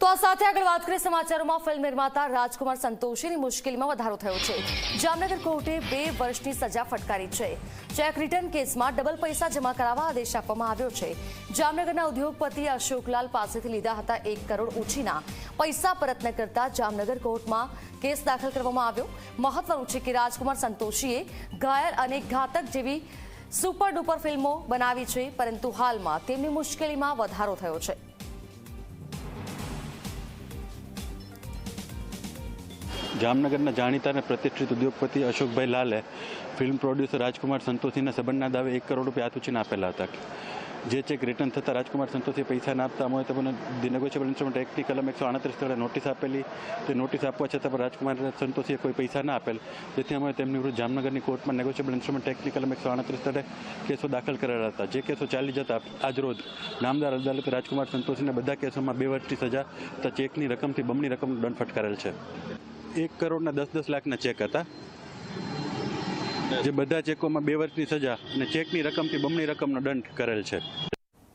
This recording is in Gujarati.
તો આ સાથે આગળ વાત કરીએ સમાચારોમાં. ફિલ્મ નિર્માતા રાજકુમાર સંતોષીની મુશ્કેલીમાં વધારો થયો છે. જામનગર કોર્ટે બે વર્ષની સજા ફટકારી છે. ચેક રિટર્ન કેસમાં ડબલ પૈસા જમા કરાવવા આદેશ આપવામાં આવ્યો છે. જામનગરના ઉદ્યોગપતિ અશોકલાલ પાસેથી લીધા હતા એક કરોડ ઉછીના. પૈસા પરત ન કરતા જામનગર કોર્ટમાં કેસ દાખલ કરવામાં આવ્યો. મહત્વનું છે કે રાજકુમાર સંતોષીએ ઘાયલ અને ઘાતક જેવી સુપર ડુપર ફિલ્મો બનાવી છે, પરંતુ હાલમાં તેમની મુશ્કેલીમાં વધારો થયો છે. જામનગરના જાણીતા અને પ્રતિષ્ઠિત ઉદ્યોગપતિ અશોકભાઈ લાલે, ફિલ્મ પ્રોડ્યુસર રાજકુમાર સંતોષીના સંબંધના દાવે એક કરોડ રૂપિયા હાથ આપેલા હતા. જે ચેક રિટર્ન થતાં રાજકુમાર સંતોષી પૈસા ના આપતા હોય તમને નેગોશિયેબલ ઇન્સ્ટ્રુમેન્ટ એક્ટની કલમ એકસો આડત્રીસ સ્થળે નોટિસ આપેલી. તે નોટિસ આપવા છતાં પણ રાજકુમાર સંતોષીએ કોઈ પૈસા ના આપેલ. જેથી અમે તેમની વિરુદ્ધ જામનગરની કોર્ટમાં નેગોશિયેબલ ઇન્સ્ટ્રુમેન્ટ એક્ટની કલમ એકસો આડત્રીસ સ્થળે કેસો દાખલ કરેલા હતા. જે કેસો ચાલી જતા આજરોજ નામદાર અદાલતે રાજકુમાર સંતોષીને બધા કેસોમાં બે વર્ષની સજા તથા ચેકની રકમથી બમણી રકમનો દંડ ફટકારેલ છે. એક કરોડના દસ દસ લાખના ચેક હતા. જે બધા ચેકોમાં બે વર્ષની સજા અને ચેકની રકમથી બમણી રકમનો દંડ કરેલ છે.